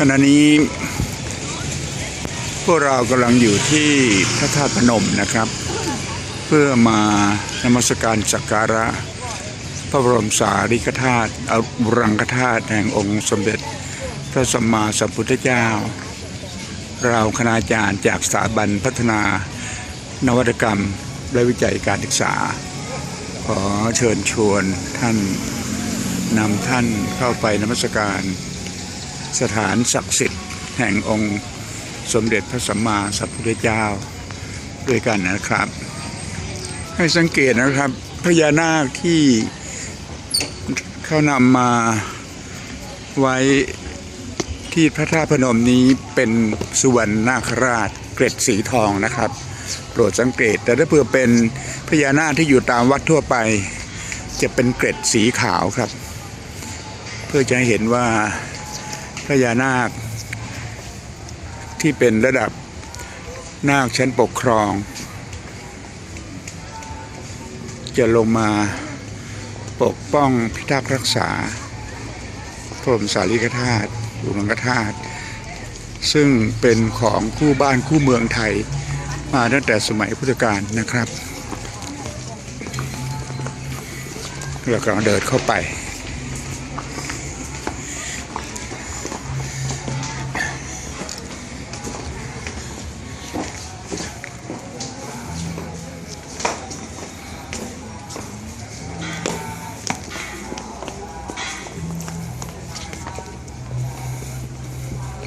ขณะนี้ พวกเรากำลังอยู่ที่พระธาตุพนมนะครับ เพื่อมานมัสการสักการะ พระบรมสารีริกธาตุอรังคธาตุแห่งองค์สมเด็จ พระสัมมาสัมพุทธเจ้า เราคณาจารย์จากสถาบันพัฒนานวัตกรรมและวิจัยการศึกษา ขอเชิญชวนท่านนำท่านเข้าไปนมัสการ สถานศักดิ์สิทธิ์แห่งองค์สมเด็จพระสัมมาสัมพุทธเจ้าด้วยกันนะครับ ให้สังเกตนะครับพญานาคที่เขานำมาไว้ที่พระธาตุพนมนี้เป็นสุวรรณนาคราชเกร็ดสีทองนะครับ โปรดสังเกตแต่ถ้าเผื่อเป็นพญานาคที่อยู่ตามวัดทั่วไป จะเป็นเกร็ดสีขาวครับ เพื่อจะเห็นว่า พญานาค ที่เป็นระดับนาคชั้นปกครอง จะลงมาปกป้องพิทักษ์รักษาพรมสารีริกธาตุอุรังคธาตุซึ่งเป็นของคู่บ้านคู่เมืองไทย มาตั้งแต่สมัยพุทธกาลนะครับเรากำลังเดินเข้าไป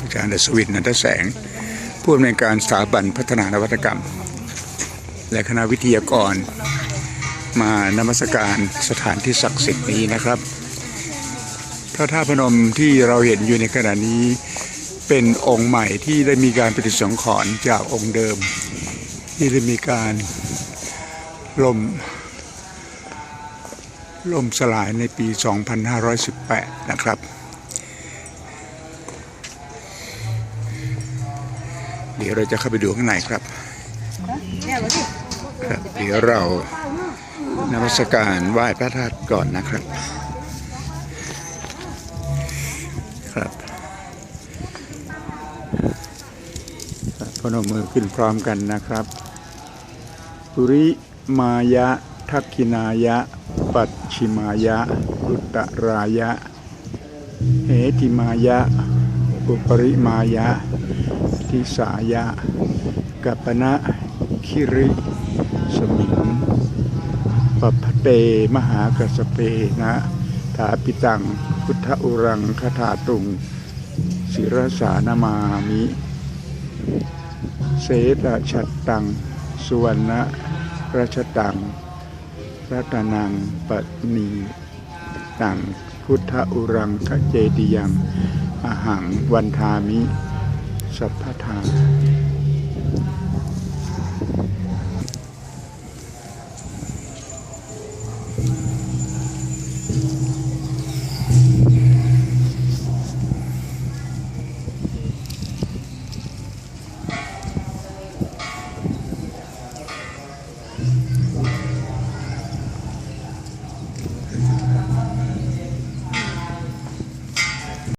อาจารย์เดชวินนันทแสง ผู้อำนวยการสถาบันพัฒนานวัตกรรม และคณะวิทยากร มานมัสการสถานที่ศักดิ์สิทธิ์นี้นะครับพระธาตุพนมที่เราเห็นอยู่ในขณะนี้เป็นองค์ใหม่ที่ได้มีการปฏิสังขรณ์จากองค์เดิม ที่ได้มีการล่มล่มสลายในปี 2518 นะครับ เดี๋ยวเราจะเข้าไปดูข้างในครับครับเดี๋ยวเรานมัสการไหว้พระธาตุก่อนนะครับ ครับครับพนมมือขึ้นพร้อมกันนะครับ ปุริมายะ ทักขินายะ ปัจฉิมายะ อุตตรายะ เหติมายะ อุปริมายะ ทิสายะกัปณะคิริ สมิงปัพเตมหากัสเปนะถาปิตัง พุทธอุรังคถาตุงศิรสานามามิ เสตชัตตัง สุวรรณรัชตัง รัตนังปณีตัง พุทธอุรังคเจดียัง อหังวันทามิ สัพพทา